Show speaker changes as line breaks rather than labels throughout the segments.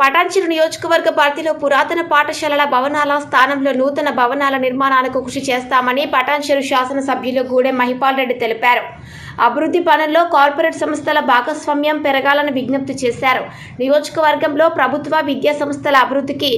పటాన్చెరు నియోజకవర్గ పరిధిలో పురాతన పాఠశాలల భవనాల స్థానంలో నూతన భవనాల నిర్మాణాలకు కృషి చేస్తామని పటాన్చెరు శాసనసభ్యులు గూడెం మహిపాల్ రెడ్డి తెలిపారు. అభివృద్ధి పనుల్లో కార్పొరేట్ సంస్థల భాగస్వామ్యం పెరగాలని విజ్ఞప్తి చేశారు. నియోజకవర్గంలో ప్రభుత్వ విద్యా సంస్థల అభివృద్ధికి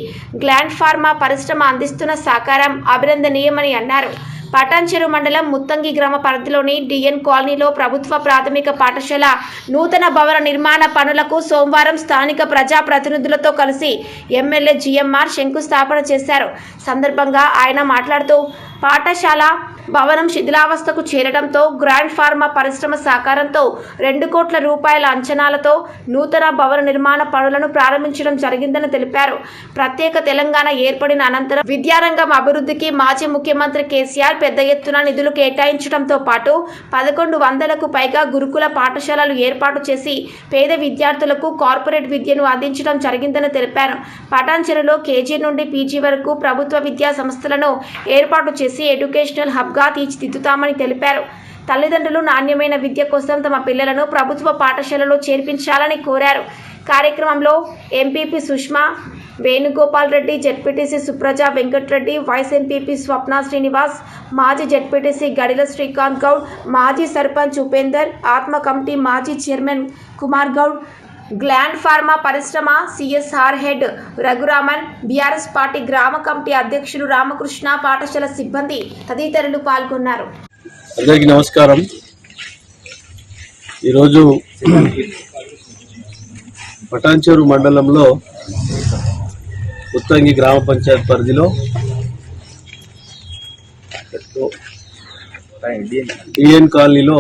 గ్లాండ్ ఫార్మా పరిశ్రమ అందిస్తున్న సహకారం అభినందనీయమని అన్నారు. పటాన్చెరు మండలం ముత్తంగి గ్రామ పరిధిలోని డిఎన్ కాలనీలో ప్రభుత్వ ప్రాథమిక పాఠశాల నూతన భవన నిర్మాణ పనులకు సోమవారం స్థానిక ప్రజా ప్రతినిధులతో కలిసి ఎమ్మెల్యే జిఎంఆర్ శంకుస్థాపన చేశారు. సందర్భంగా ఆయన మాట్లాడుతూ పాఠశాల భవనం శిథిలావస్థకు చేరడంతో గ్రాండ్ ఫార్మా పరిశ్రమ సహకారంతో రెండు కోట్ల రూపాయల అంచనాలతో నూతన భవన నిర్మాణ పనులను ప్రారంభించడం జరిగిందని తెలిపారు. ప్రత్యేక తెలంగాణ ఏర్పడిన అనంతరం విద్యారంగం అభివృద్ధికి మాజీ ముఖ్యమంత్రి కేసీఆర్ పెద్ద ఎత్తున నిధులు కేటాయించడంతో పాటు పదకొండు వందలకు పైగా గురుకుల పాఠశాలలు ఏర్పాటు చేసి పేద విద్యార్థులకు కార్పొరేట్ విద్యను అందించడం జరిగిందని తెలిపారు. పటాన్చెరులో కేజీ నుండి పీజీ వరకు ప్రభుత్వ విద్యా సంస్థలను ఏర్పాటు చేసి ఎడ్యుకేషనల్ హబ్ హబ్గా తీర్చిదిద్దుతామని తెలిపారు. తల్లిదండ్రులు నాణ్యమైన విద్య కోసం తమ పిల్లలను ప్రభుత్వ పాఠశాలలో చేర్పించాలని కోరారు. కార్యక్రమంలో MPP Sushma Venugopal Reddy ZPTC Supraja Venkatreddy vice MPP Swapna Srinivas మాజీ జెడ్పీటీసీ గడిల శ్రీకాంత్ గౌడ్ మాజీ సర్పంచ్ ఉపేందర్ ఆత్మ కమిటీ మాజీ chairman Kumar Goud Gland Pharma పరిశ్రమ CSR head Raghuraman BRS party గ్రామ కమిటీ అధ్యక్షులు రామకృష్ణ పాఠశాల సిబ్బంది తదితరులు పాల్గొన్నారు.
అందరికీ నమస్కారం. ఈరోజు పటాన్చెరు మండలంలో ఉత్తంగి గ్రామ పంచాయత్ పరిధిలో టిఎన్ కాలనీలో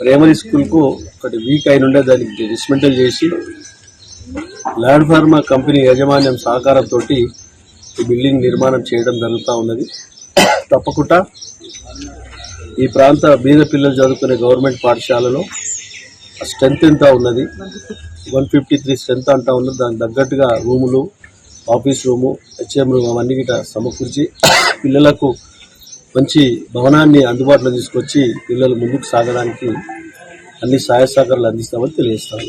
ప్రైమరీ స్కూల్కు ఒకటి వీక్ అయిన ఉండే దానికి డిస్మెంటల్ చేసి ల్యాండ్ ఫార్మా కంపెనీ యాజమాన్యం సహకారంతో ఈ బిల్డింగ్ నిర్మాణం చేయడం జరుగుతూ ఉన్నది. తప్పకుండా ఈ ప్రాంత బీద పిల్లలు చదువుకునే గవర్నమెంట్ పాఠశాలలో స్ట్రెంత్ ఎంత ఉన్నది? వన్ ఫిఫ్టీ త్రీ స్ట్రెంత్ అంటా ఉన్నది. దానికి తగ్గట్టుగా రూములు ఆఫీస్ రూము హెచ్ఎం రూమ్ అవన్నీ గిట సమకూర్చి పిల్లలకు మంచి భవనాన్ని అందుబాటులో తీసుకొచ్చి పిల్లలు ముందుకు సాగడానికి అన్ని సహాయ సహకారాలు అందిస్తామని తెలియజేస్తాను.